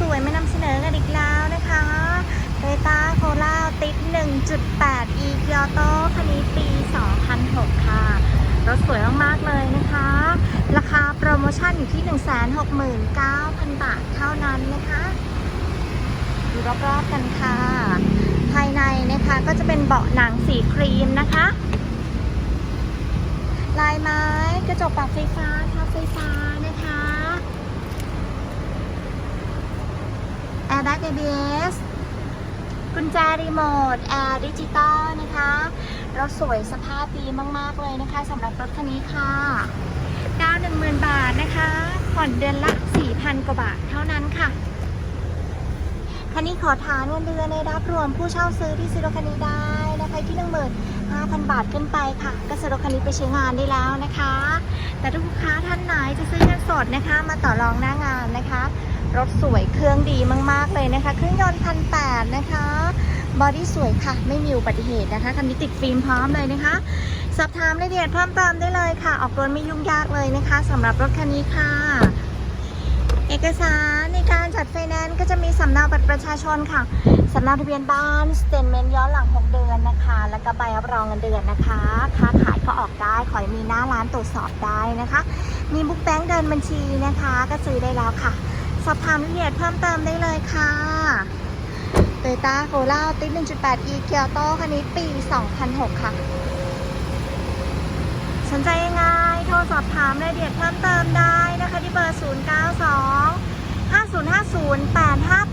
สวยๆไม่นำเสนอกันอีกแล้วนะคะโตโยต้าโคราติด 1.8 e เกียโตคันนี้ปี 2006 ค่ะ รถสวยมากๆ เลยนะคะ ราคาโปรโมชั่นอยู่ที่ 169,000 บาทเท่านั้นนะคะ ดูรอบๆ กันค่ะ ภายในนะคะก็จะเป็นเบาะหนังสีครีมนะคะ ลายไม้กระจกปรับไฟฟ้าทับไฟฟ้านะคะ แอร์แบ็ก ABS กุญแจรีโมทแอร์ดิจิตอลนะคะรถสวยสภาพดีมาก ๆ เลยนะคะสำหรับรถคันนี้ค่ะดาว10,000บาทนะคะ ผ่อนเดือนละ4,000กว่าบาทเท่านั้นค่ะ คันนี้ขอฐานเงินเดือนในรับรวมผู้เช่าซื้อที่ซื้อรถคันนี้ได้นะคะที่15,000บาทขึ้นไปค่ะ ก็ซื้อรถคันนี้ไปใช้งานได้แล้วนะคะ แต่ถ้าลูกค้าท่านไหนจะซื้อเงินสดนะคะ มาต่อรองหน้างานนะคะ รถสวยเครื่องดีมาก ๆ เลยนะคะ เครื่องยนต์พันแปดนะคะ บอดี้สวยค่ะ ไม่มีอุบัติเหตุนะคะ คันนี้ติดฟิล์มพร้อมเลยนะคะ สอบถามรายละเอียดเพิ่มเติมได้เลยค่ะ ออกรถไม่ยุ่งยากเลยนะคะสำหรับรถคันนี้ค่ะ เอกสารในการจัดไฟแนนซ์ก็จะมีสำเนาบัตรประชาชนค่ะสำเนาทะเบียนบ้านสเตนเมนต์ย้อนหลัง 6 เดือนนะคะ แล้วก็ใบรับรองเงินเดือนนะคะค้าขายก็ออกได้ขอให้มีหน้าร้านตรวจสอบได้นะคะ มีบุ๊กแบงค์เดินบัญชีนะคะ ก็ซื้อได้แล้วค่ะ สอบถามรายละเอียดเพิ่มเติมได้เลยค่ะโตโยต้าโคราติด1.8 e เกียโตคันนี้ปี 2006 ค่ะ สนใจยังไงโทรสอบถามรายละเอียดเพิ่มเติมได้นะคะที่เบอร์ 092 505085